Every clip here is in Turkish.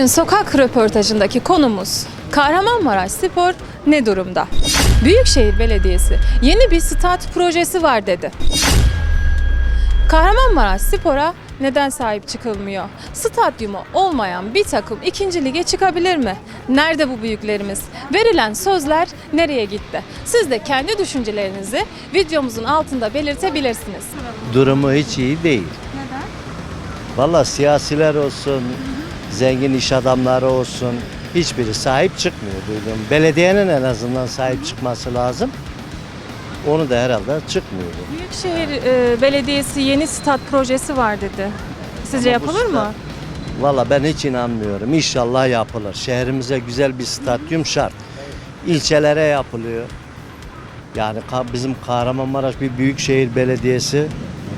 Bugün sokak röportajındaki konumuz Kahramanmaraş Spor ne durumda? Büyükşehir Belediyesi yeni bir stat projesi var dedi. Kahramanmaraş Spor'a neden sahip çıkılmıyor? Stadyumu olmayan bir takım ikinci lige çıkabilir mi? Nerede bu büyüklerimiz? Verilen sözler nereye gitti? Siz de kendi düşüncelerinizi videomuzun altında belirtebilirsiniz. durumu hiç iyi değil. Neden? Valla siyasiler olsun, zengin iş adamları olsun hiçbiri sahip çıkmıyor duydum. Belediyenin en azından sahip çıkması lazım. Onu da herhalde çıkmıyor. Büyükşehir e, Belediyesi yeni stat projesi var dedi. Sizce Ama bu yapılır mı? Valla ben hiç inanmıyorum. İnşallah yapılır. Şehrimize güzel bir stadyum şart. İlçelere yapılıyor. Yani ka- bizim Kahramanmaraş bir büyükşehir belediyesi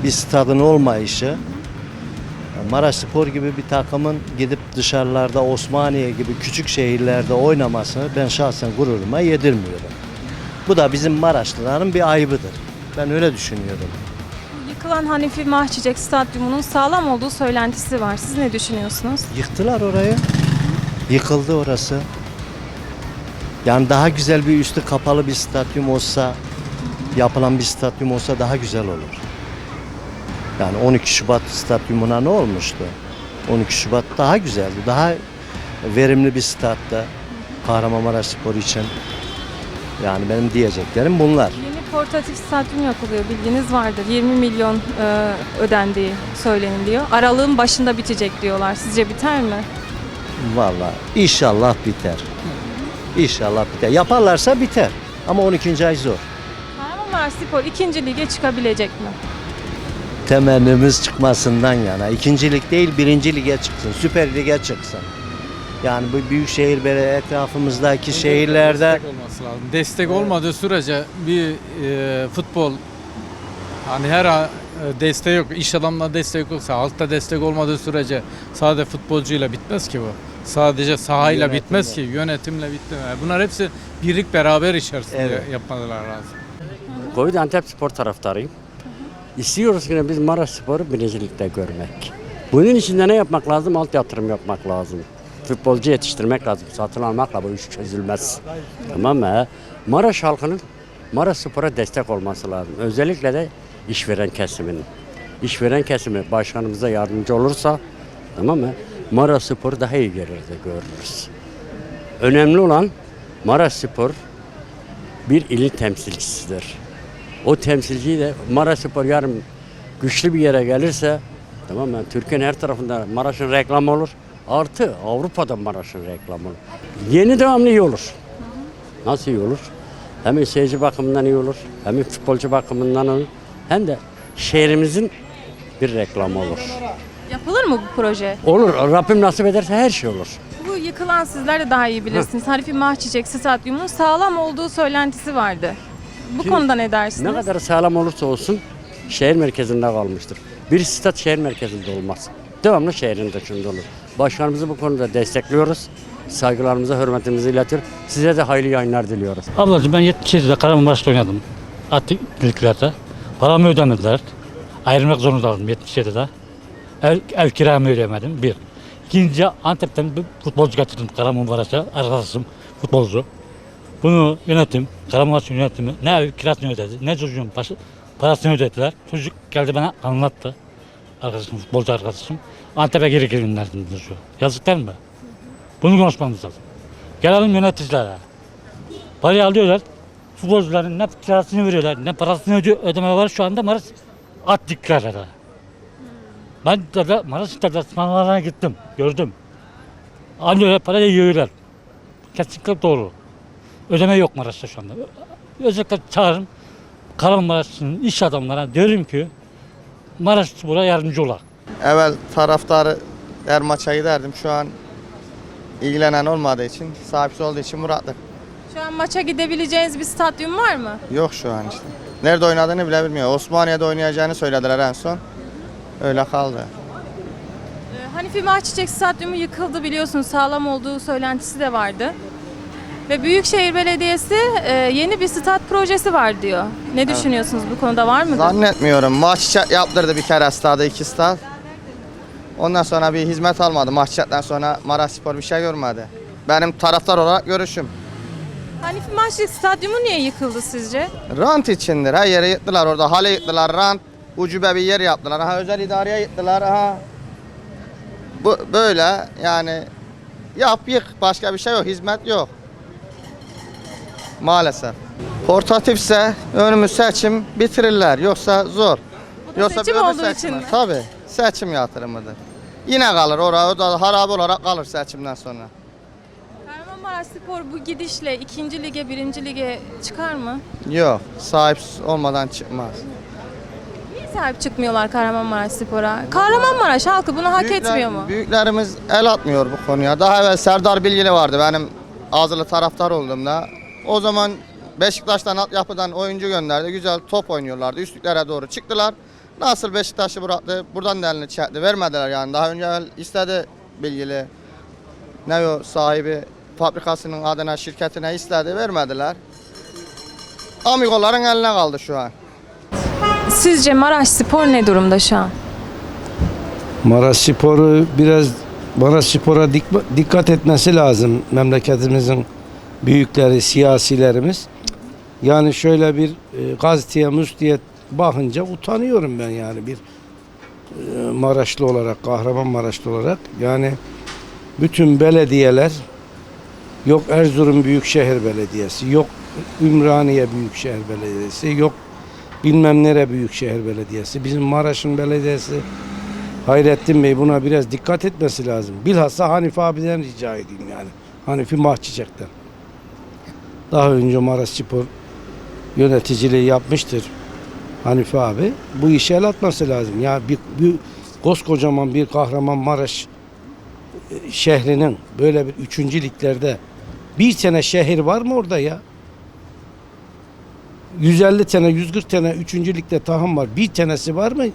bir stadın olmayışı Maraş Spor gibi bir takımın gidip dışarılarda Osmaniye gibi küçük şehirlerde oynamasını ben şahsen gururuma yedirmiyorum. Bu da bizim Maraşlıların bir ayıbıdır. Ben öyle düşünüyorum. Yıkılan Hanifi Mahçicek Stadyumu'nun sağlam olduğu söylentisi var. Siz ne düşünüyorsunuz? Yıktılar orayı. Yıkıldı orası. Yani daha güzel bir üstü kapalı bir stadyum olsa, yapılan bir stadyum olsa daha güzel olur. Yani 12 Şubat stadyumuna ne olmuştu? 12 Şubat daha güzeldi. Daha verimli bir statta Kahramanmaraş Spor için. Yani benim diyeceklerim bunlar. Yeni portatif stadyum yapılıyor bilginiz vardır. 20 milyon e, ödendiği söyleniliyor. Aralığın başında bitecek diyorlar. Sizce biter mi? Vallahi inşallah biter. İnşallah biter. Yaparlarsa biter. Ama 12. ay zor. Kahramanmaraş Spor ikinci lige çıkabilecek mi? Temennimiz çıkmasından yana. İkincilik değil birinci lige çıksın, süper lige çıksın. Yani bu büyükşehir böyle etrafımızdaki şehirlerde destek olması lazım. Destek olmadığı sürece bir e, futbol hani her a- e, desteği yok. İş adamına destek yoksa, halkta destek olmadığı sürece sadece futbolcuyla bitmez ki bu. Sadece sahayla Yönetimle. bitmez ki, yönetimle bitmez. Yani Bunlar hepsi birlik beraber içerisinde Evet. yapmaları lazım. Covid Antep Spor taraftarıyım. İstiyoruz ki biz Maraş Spor'u birincilikte görmek. Bunun için de ne yapmak lazım? Alt yatırım yapmak lazım. Futbolcu yetiştirmek lazım. Satın almakla bu iş çözülmez. Tamam mı? Maraş halkının Maraş Spor'a destek olması lazım. Özellikle de işveren kesiminin. İşveren kesimi başkanımıza yardımcı olursa tamam mı? Maraş Spor daha iyi gelirde görürüz. Önemli olan Maraş Spor bir ilin temsilcisidir. O temsilciyi de Maraş Spor yarın güçlü bir yere gelirse tamam mı? Türkiye'nin her tarafında Maraş'ın reklamı olur. Artı Avrupa'da Maraş'ın reklamı olur. Yeni devamlı iyi olur. Nasıl iyi olur? Hem seyirci bakımından iyi olur, hem futbolcu bakımından olur. Hem de şehrimizin bir reklamı olur. Yapılır mı bu proje? Olur, Rabbim nasip ederse her şey olur. Bu yıkılan sizler de daha iyi bilirsiniz. Hanifi Mahçicek Stadyumu'nun sağlam olduğu söylentisi vardı. Bu Şimdi konuda ne dersiniz? Ne kadar sağlam olursa olsun şehir merkezinde kalmıştır. Bir stat şehir merkezinde olmaz. Devamlı şehrin dışında olur. Başkanımızı bu konuda destekliyoruz. Saygılarımızı, hürmetimizi iletiyor. Size de hayırlı yayınlar diliyoruz. Ablacığım ben 77'de Kahramanmaraş'ta oynadım. Atlı liglerde. Paramı ödemediler. Ayrılmak zorunda kaldım 77'de. Ev, ev kiramı ödeyemedim. Bir. İkinci Antep'ten bir futbolcu getirdim Kahramanmaraş'a. Arkadaşım futbolcu. Bunu yönetim, Kahramanmaraş yönetimi ne ev kirasını ödedi, ne çocuğun başı, parasını ödediler. Çocuk geldi bana anlattı. Arkadaşım, futbolcu arkadaşım. Antep'e geri gönderdim çocuğu. Yazık değil mi? Bunu konuşmamız lazım. Gelelim yöneticilere. Parayı alıyorlar. Futbolcuların ne kirasını veriyorlar, ne parasını öde ödeme var şu anda Maraş at dikkarlara. Ben de, de Maraş deplasmanlarına gittim, gördüm. Alıyorlar, parayı yiyorlar. Kesinlikle doğru. Ödeme yok Maraş'ta şu anda. Özellikle çağırın Kahramanmaraş'ın iş adamlarına derim ki Maraş Spor'a yardımcı olak. Evvel taraftarı her maça giderdim. Şu an ilgilenen olmadığı için, sahipsiz olduğu için bıraktık. Şu an maça gidebileceğiniz bir stadyum var mı? Yok şu an işte. Nerede oynadığını bile bilmiyor. Osmaniye'de oynayacağını söylediler en son. Öyle kaldı. Ee, Hanifi Mahçiçek Stadyumu yıkıldı biliyorsunuz sağlam olduğu söylentisi de vardı. Ve Büyükşehir Belediyesi e, yeni bir stat projesi var diyor. Ne düşünüyorsunuz bu konuda var mı? Zannetmiyorum. Maç yaptırdı bir kere stadı, iki stad. Ondan sonra bir hizmet almadı. Maççattan sonra Maraş Spor bir şey görmedi. Benim taraftar olarak görüşüm. Hanifi Maçlık Stadyumu niye yıkıldı sizce? Rant içindir. Her yere yıktılar orada. Hale yıktılar. Rant ucube bir yer yaptılar. Ha özel idareye yıktılar. Ha bu böyle yani yap yık başka bir şey yok. Hizmet yok. Maalesef. Portatifse önümüz seçim bitirirler. Yoksa zor. seçim bir öbür olduğu seçim için mi? Tabii. Seçim yatırımıdır. Yine kalır orada, o da harap olarak kalır seçimden sonra. Kahramanmaraş Spor bu gidişle ikinci lige, birinci lige çıkar mı? Yok. Sahip olmadan çıkmaz. Niye sahip çıkmıyorlar Kahramanmaraş Spor'a? Kahramanmaraş halkı bunu hak Büyükler- etmiyor mu? Büyüklerimiz el atmıyor bu konuya. Daha evvel Serdar Bilgili vardı benim Azılı taraftar olduğumda. O zaman Beşiktaş'tan altyapıdan oyuncu gönderdi. Güzel top oynuyorlardı. Üstlüklere doğru çıktılar. Nasıl Beşiktaş'ı bıraktı? Buradan da elini çekti. Vermediler yani. Daha önce istedi Bilgili. Ne o sahibi fabrikasının adına şirketine istedi. Vermediler. Amigoların eline kaldı şu an. Sizce Maraş Spor ne durumda şu an? Maraş Spor'u biraz Maraş Spor'a dik- dikkat etmesi lazım memleketimizin büyükleri, siyasilerimiz. Yani şöyle bir e, gazeteye, müstiye bakınca utanıyorum ben yani bir e, Maraşlı olarak, Kahramanmaraşlı olarak. Yani bütün belediyeler yok Erzurum Büyükşehir Belediyesi, yok Ümraniye Büyükşehir Belediyesi, yok bilmem nere Büyükşehir Belediyesi. Bizim Maraş'ın belediyesi Hayrettin Bey buna biraz dikkat etmesi lazım. Bilhassa Hanifi abiden rica edeyim yani. Hanifi Mahçiçek'ten. Daha önce Maraş Spor yöneticiliği yapmıştır Hanifi abi. Bu işe el atması lazım. Ya bir, bir koskocaman bir kahraman Maraş e, şehrinin böyle bir üçüncü liglerde bir tane şehir var mı orada ya? 150 tane, 140 tane üçüncü ligde takım var. Bir tanesi var mı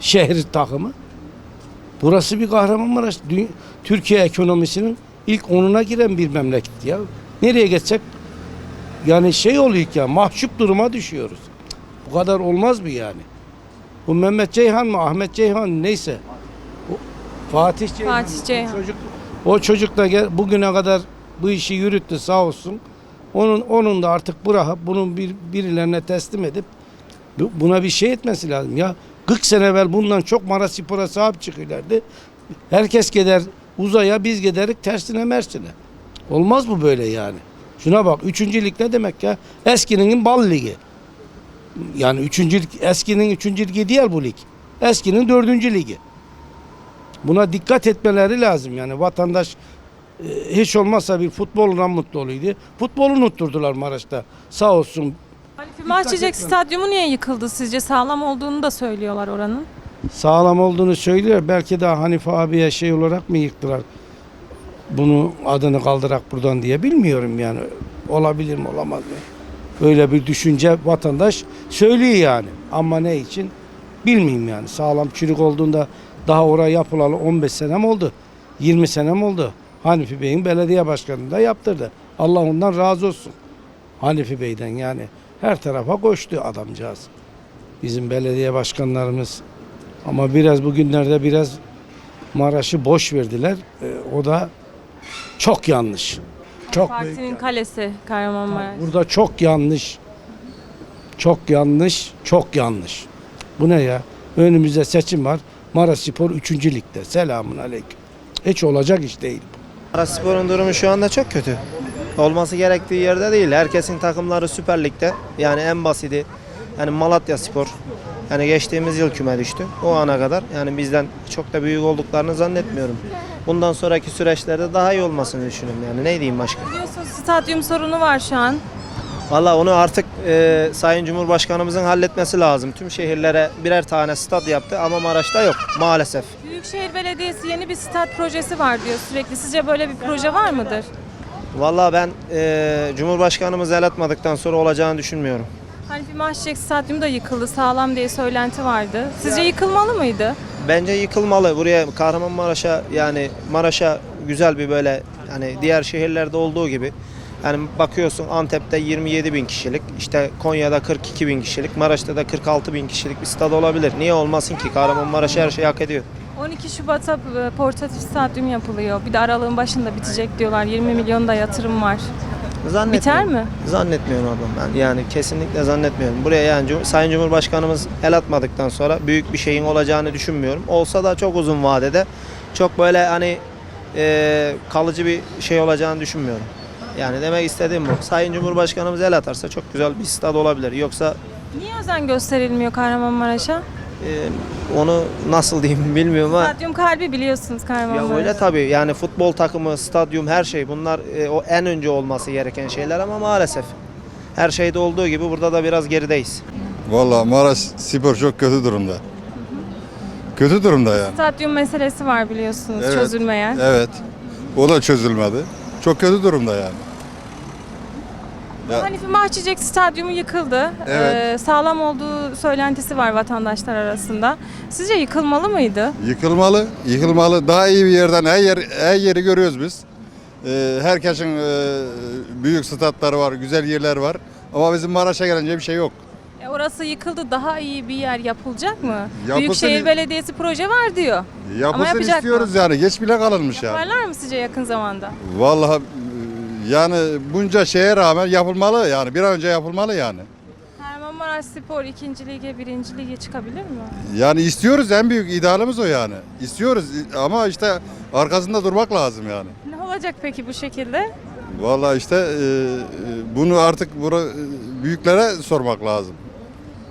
şehir takımı? Burası bir Kahramanmaraş. Türkiye ekonomisinin ilk onuna giren bir memleket ya. Nereye geçsek yani şey oluyor ya mahcup duruma düşüyoruz. Bu kadar olmaz mı yani? Bu Mehmet Ceyhan mı Ahmet Ceyhan neyse. O Fatih Ceyhan. Fatih Ceyhan. O çocuk, o çocuk da gel, bugüne kadar bu işi yürüttü sağ olsun. Onun onun da artık bırakıp bunun bir birilerine teslim edip bu- buna bir şey etmesi lazım ya. 40 sene evvel bundan çok Maraş Spor'a sahip çıkıyorlardı. Herkes gider uzaya biz giderik tersine mersine. Olmaz bu böyle yani. Şuna bak 3. lig ne demek ya? Eskinin bal ligi. Yani 3. lig eskinin 3. ligi değil bu lig. Eskinin 4. ligi. Buna dikkat etmeleri lazım yani vatandaş e, hiç olmazsa bir futboluna mutlu oluyordu. Futbolu unutturdular Maraş'ta. Sağ olsun Maçlık Stadyumu niye yıkıldı sizce? Sağlam olduğunu da söylüyorlar oranın. sağlam olduğunu söylüyor. Belki de Hanife abiye şey olarak mı yıktılar? Bunu adını kaldırak buradan diye bilmiyorum yani. Olabilir mi olamaz mı? Böyle bir düşünce vatandaş söylüyor yani. Ama ne için? Bilmiyorum yani. Sağlam çürük olduğunda daha oraya yapılalı 15 senem oldu. 20 senem oldu. Hanifi Bey'in belediye başkanı da yaptırdı. Allah ondan razı olsun. Hanifi Bey'den yani her tarafa koştu adamcağız. Bizim belediye başkanlarımız ama biraz bugünlerde biraz Maraş'ı boş verdiler. Ee, o da çok yanlış. Çok büyük Partinin yanlış. kalesi Kahramanmaraş. Burada çok yanlış. Çok yanlış, çok yanlış. Bu ne ya? Önümüzde seçim var. Maraş Spor 3. ligde. Selamun aleyküm. Hiç olacak iş değil. Spor'un durumu şu anda çok kötü. Olması gerektiği yerde değil. Herkesin takımları Süper Lig'de. Yani en basiti. Yani Malatya Spor. Yani geçtiğimiz yıl küme düştü. O ana kadar. Yani bizden çok da büyük olduklarını zannetmiyorum. Bundan sonraki süreçlerde daha iyi olmasını düşünüyorum. Yani ne diyeyim başka? Biliyorsunuz stadyum sorunu var şu an. Valla onu artık e, Sayın Cumhurbaşkanımızın halletmesi lazım. Tüm şehirlere birer tane stad yaptı ama Maraş'ta yok maalesef. Büyükşehir Belediyesi yeni bir stat projesi var diyor sürekli. Sizce böyle bir proje var mıdır? Valla ben e, Cumhurbaşkanımız el atmadıktan sonra olacağını düşünmüyorum. Hanifi Maçlık Stadyumu da yıkıldı sağlam diye söylenti vardı. Sizce yıkılmalı mıydı? Bence yıkılmalı. Buraya Kahramanmaraş'a yani Maraş'a güzel bir böyle yani diğer şehirlerde olduğu gibi yani bakıyorsun Antep'te 27 bin kişilik, işte Konya'da 42 bin kişilik, Maraş'ta da 46 bin kişilik bir stad olabilir. Niye olmasın ki? Kahramanmaraş her şeyi hak ediyor. 12 Şubat'a e, portatif stadyum yapılıyor. Bir de aralığın başında bitecek diyorlar. 20 milyon da yatırım var. Zannetmiyorum. Biter mi? Zannetmiyorum ablam ben. Yani kesinlikle zannetmiyorum. Buraya yani Cum- Sayın Cumhurbaşkanımız el atmadıktan sonra büyük bir şeyin olacağını düşünmüyorum. Olsa da çok uzun vadede çok böyle hani e, kalıcı bir şey olacağını düşünmüyorum. Yani demek istediğim bu. Sayın Cumhurbaşkanımız el atarsa çok güzel bir stad olabilir. Yoksa Niye özen gösterilmiyor Kahramanmaraş'a? E, onu nasıl diyeyim bilmiyorum ama Stadyum kalbi biliyorsunuz Ya Kahramanmaraş. öyle tabii yani futbol takımı, stadyum her şey bunlar e, o en önce olması gereken şeyler ama maalesef her şeyde olduğu gibi burada da biraz gerideyiz. Vallahi Maraş Spor çok kötü durumda. Kötü durumda yani. Stadyum meselesi var biliyorsunuz Evet. çözülmeyen. Evet. O da çözülmedi. Çok kötü durumda yani. Ya- Hanifi Mahçicek stadyumu yıkıldı. Evet. Ee, sağlam olduğu söylentisi var vatandaşlar arasında. Sizce yıkılmalı mıydı? Yıkılmalı, yıkılmalı. Daha iyi bir yerden her yer her yeri görüyoruz biz. Ee, herkesin e, büyük statları var, güzel yerler var. Ama bizim Maraş'a gelince bir şey yok. E, orası yıkıldı. Daha iyi bir yer yapılacak mı? Yapılsın- Büyükşehir Belediyesi proje var diyor. Yapılsın yapacak istiyoruz mı? yani. Geç bile kalınmış yani. Yaparlar mı sizce yakın zamanda? Vallahi yani bunca şeye rağmen yapılmalı yani. Bir an önce yapılmalı yani. Kahramanmaraş Spor 2. lige 1. lige çıkabilir mi? Yani istiyoruz en büyük idealimiz o yani. İstiyoruz ama işte arkasında durmak lazım yani. Ne olacak peki bu şekilde? Vallahi işte e, e, bunu artık bura, e, büyüklere sormak lazım.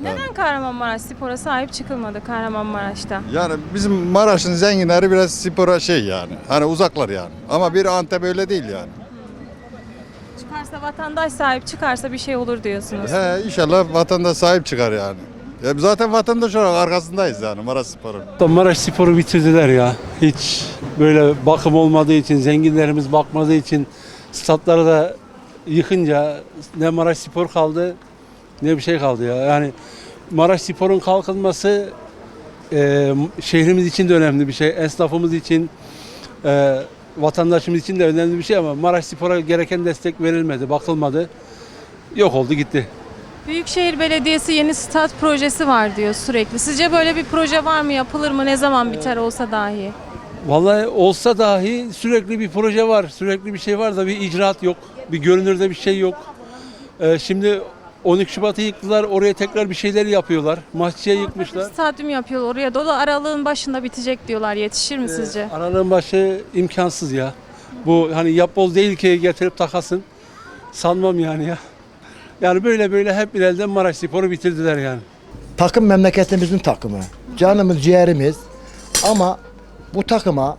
Neden Kahramanmaraş Spor'a sahip çıkılmadı Kahramanmaraş'ta? Yani bizim Maraş'ın zenginleri biraz spora şey yani. Hani uzaklar yani. Ama bir Antep öyle değil yani. Çıkarsa vatandaş sahip çıkarsa bir şey olur diyorsunuz. He inşallah vatandaş sahip çıkar yani. Ya zaten vatandaş olarak arkasındayız yani Maraş Spor'un. Maraş Spor'u bitirdiler ya. Hiç böyle bakım olmadığı için, zenginlerimiz bakmadığı için statları da yıkınca ne Maraş Spor kaldı ne bir şey kaldı ya. Yani Maraş Spor'un kalkınması e, şehrimiz için de önemli bir şey. Esnafımız için, e, vatandaşımız için de önemli bir şey ama Maraş Spor'a gereken destek verilmedi, bakılmadı. Yok oldu gitti. Büyükşehir Belediyesi yeni stat projesi var diyor sürekli. Sizce böyle bir proje var mı? Yapılır mı? Ne zaman biter olsa dahi? Vallahi olsa dahi sürekli bir proje var, sürekli bir şey var da bir icraat yok, bir görünürde bir şey yok. Ee, şimdi 12 Şubat'ı yıktılar, oraya tekrar bir şeyler yapıyorlar. Mahçeye yıkmışlar. Stadyum yapıyor oraya. Dolu aralığın başında bitecek diyorlar. Yetişir mi sizce? Aralığın başı imkansız ya. Bu hani yapboz değil ki getirip takasın. Sanmam yani ya. Yani böyle böyle hep bir elden Maraş Spor'u bitirdiler yani. Takım memleketimizin takımı. Canımız ciğerimiz. Ama bu takıma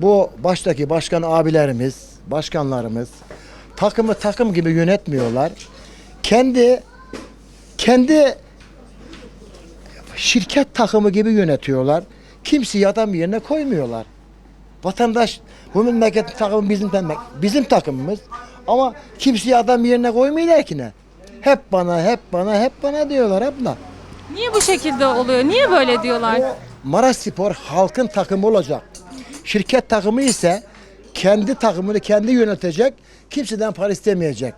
bu baştaki başkan abilerimiz, başkanlarımız takımı takım gibi yönetmiyorlar. Kendi kendi şirket takımı gibi yönetiyorlar. Kimseyi adam yerine koymuyorlar. Vatandaş bu memleketin takımı bizim takım, bizim takımımız. Ama kimseyi adam yerine koymuyorlar ki ne? Hep bana, hep bana, hep bana diyorlar abla. Niye bu şekilde oluyor? Niye böyle diyorlar? Maraş Spor halkın takımı olacak. Şirket takımı ise kendi takımını kendi yönetecek. Kimseden para istemeyecek.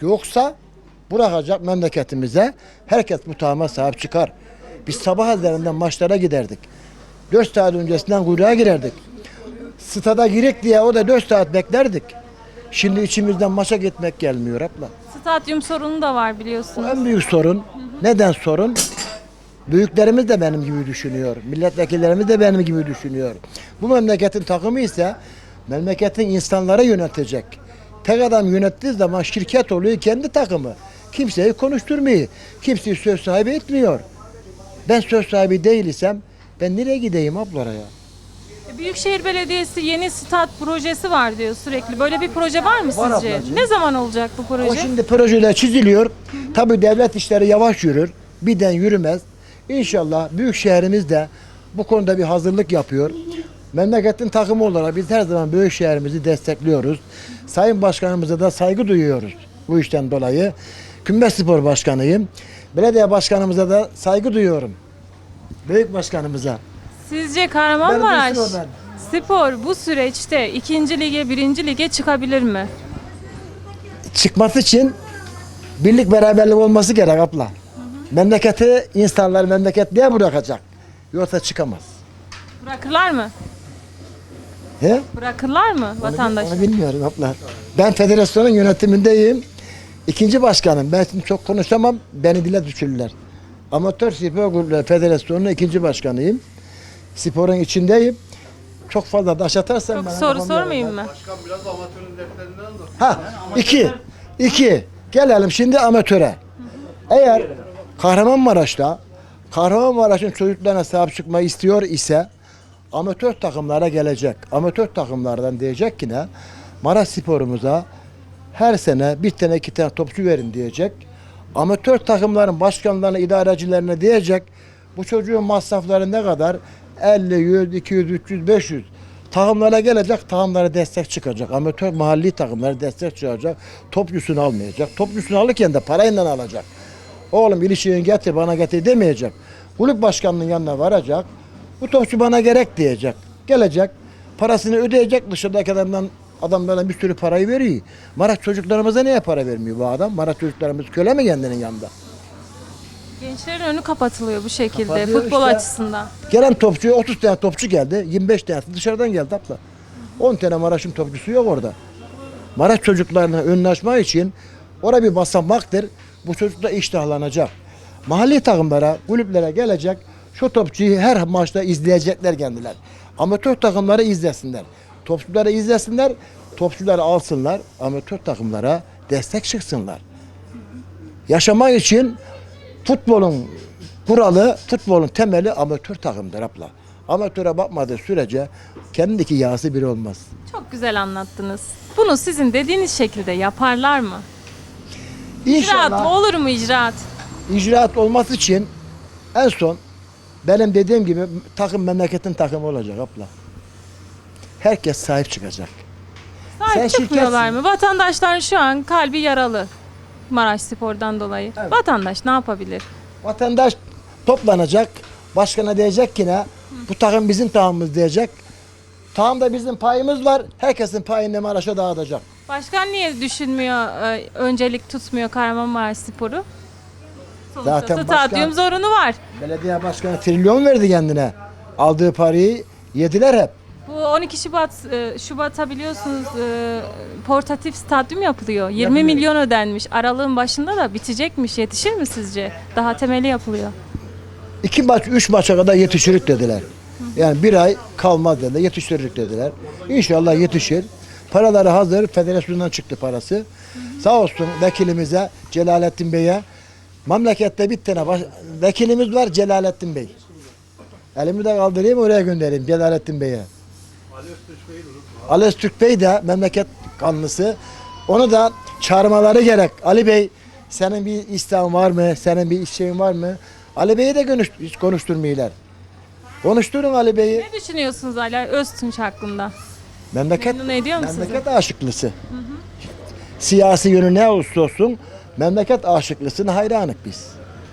Yoksa bırakacak memleketimize. Herkes bu takıma sahip çıkar. Biz sabah ezanından maçlara giderdik. 4 saat öncesinden kuyruğa girerdik. Stada girek diye o da 4 saat beklerdik. Şimdi içimizden maça gitmek gelmiyor abla. Stadyum sorunu da var biliyorsunuz. en büyük sorun. Neden sorun? Büyüklerimiz de benim gibi düşünüyor. Milletvekillerimiz de benim gibi düşünüyor. Bu memleketin takımı ise memleketin insanlara yönetecek. Tek adam yönettiği zaman şirket oluyor kendi takımı. Kimseyi konuşturmuyor. Kimseyi söz sahibi etmiyor. Ben söz sahibi değilsem ben nereye gideyim ablara ya? Büyükşehir Belediyesi yeni stat projesi var diyor sürekli. Böyle bir proje var mı Var sizce? ablacığım. Ne zaman olacak bu proje? O şimdi projeler çiziliyor. Tabii devlet işleri yavaş yürür. Birden yürümez. İnşallah büyük şehrimiz de bu konuda bir hazırlık yapıyor. Memleketin takımı olarak biz her zaman büyük şehrimizi destekliyoruz. Sayın Başkanımıza da saygı duyuyoruz bu işten dolayı. Kümbet Spor Başkanıyım. Belediye Başkanımıza da saygı duyuyorum. Büyük Başkanımıza. Sizce Kahramanmaraş Ben Spor bu süreçte 2. lige 1. lige çıkabilir mi? çıkması için birlik beraberlik olması gerek abla. Memleketi insanlar memleketliğe bırakacak. Yoksa çıkamaz. Bırakırlar mı? He? Bırakırlar mı Onu- vatandaşı? Onu bilmiyorum abla. Ben federasyonun yönetimindeyim. İkinci başkanım. Ben şimdi çok konuşamam. Beni dile düşürürler. Amatör Spor Kulüpleri Federasyonu'nun ikinci başkanıyım. Sporun içindeyim. Çok fazla daş atarsan Çok bana soru kafam sormayayım yarar. mı? Ha, iki. İki. Gelelim şimdi amatöre. Eğer Kahramanmaraş'ta Kahramanmaraş'ın çocuklarına sahip çıkmayı istiyor ise amatör takımlara gelecek. Amatör takımlardan diyecek ki ne? Maraş sporumuza her sene bir tane iki tane topçu verin diyecek. Amatör takımların başkanlarına, idarecilerine diyecek. Bu çocuğun masrafları ne kadar? 50, 100, 200, 300, 500. Takımlara gelecek, takımlara destek çıkacak. Amatör mahalli takımlara destek çıkacak. Topçusunu almayacak. Topçusunu alırken de parayla alacak. Oğlum ilişiğini getir bana getir demeyecek. Kulüp başkanının yanına varacak. Bu topçu bana gerek diyecek. Gelecek. Parasını ödeyecek dışarıdaki adamdan adamlara bir sürü parayı veriyor. Maraş çocuklarımıza niye para vermiyor bu adam? Maraş çocuklarımız köle mi kendinin yanında? Gençlerin önü kapatılıyor bu şekilde Kapatıyor futbol işte. açısından. Gelen topçu 30 tane topçu geldi. 25 tanesi dışarıdan geldi abla. 10 tane Maraş'ın topçusu yok orada. Maraş çocuklarına önünü açmak için orada bir basamaktır. Bu çocuklar iştahlanacak. Mahalli takımlara, kulüplere gelecek. Şu topçuyu her maçta izleyecekler kendiler. Amatör takımları izlesinler. Topçuları izlesinler. Topçuları alsınlar. Amatör takımlara destek çıksınlar. Yaşamak için futbolun kuralı, futbolun temeli amatör takımdır abla. Amatöre bakmadığı sürece kendindeki yağsı biri olmaz. Çok güzel anlattınız. Bunu sizin dediğiniz şekilde yaparlar mı? İcraat? İnşallah Olur mu icraat? icraat olması için en son benim dediğim gibi takım memleketin takımı olacak abla. Herkes sahip çıkacak. Sahip Sen çıkmıyorlar şirketsin. mı? Vatandaşlar şu an kalbi yaralı. Maraş Spor'dan dolayı. Vatandaş ne yapabilir? Vatandaş toplanacak. Başkana diyecek ki ne? Bu takım bizim takımımız diyecek. Tamam da bizim payımız var. Herkesin payını Maraş'a dağıtacak. Başkan niye düşünmüyor, e, öncelik tutmuyor Kahramanmaraş Spor'u? Sonuçta Zaten stadyum başkan- zorunu var. Belediye başkanı trilyon verdi kendine. Aldığı parayı yediler hep. Bu 12 Şubat e, Şubat'a biliyorsunuz e, portatif stadyum yapılıyor. 20 Yapılıyor. milyon ödenmiş. Aralığın başında da bitecekmiş. Yetişir mi sizce? Daha temeli yapılıyor. İki maç, üç maça kadar yetişirik dediler. Yani bir ay kalmaz dediler, yetiştiririk dediler. İnşallah yetişir. Paraları hazır, federasyondan çıktı parası. Sağ olsun vekilimize, Celalettin Bey'e. Memlekette bir tane baş- vekilimiz var Celalettin Bey. Elimi de kaldırayım oraya göndereyim Celalettin Bey'e. Ali Öztürk Bey de memleket kanlısı. Onu da çağırmaları gerek. Ali Bey senin bir isteğin var mı? Senin bir şeyin var mı? Ali Bey'i de konuş, hiç konuşturmuyorlar. Konuşturun Ali Bey'i. Ne düşünüyorsunuz Ali Öztunç hakkında? Memleket, Memnun ediyor mu sizi? memleket aşıklısı. Siyasi yönü ne olursa olsun memleket aşıklısına hayranık biz.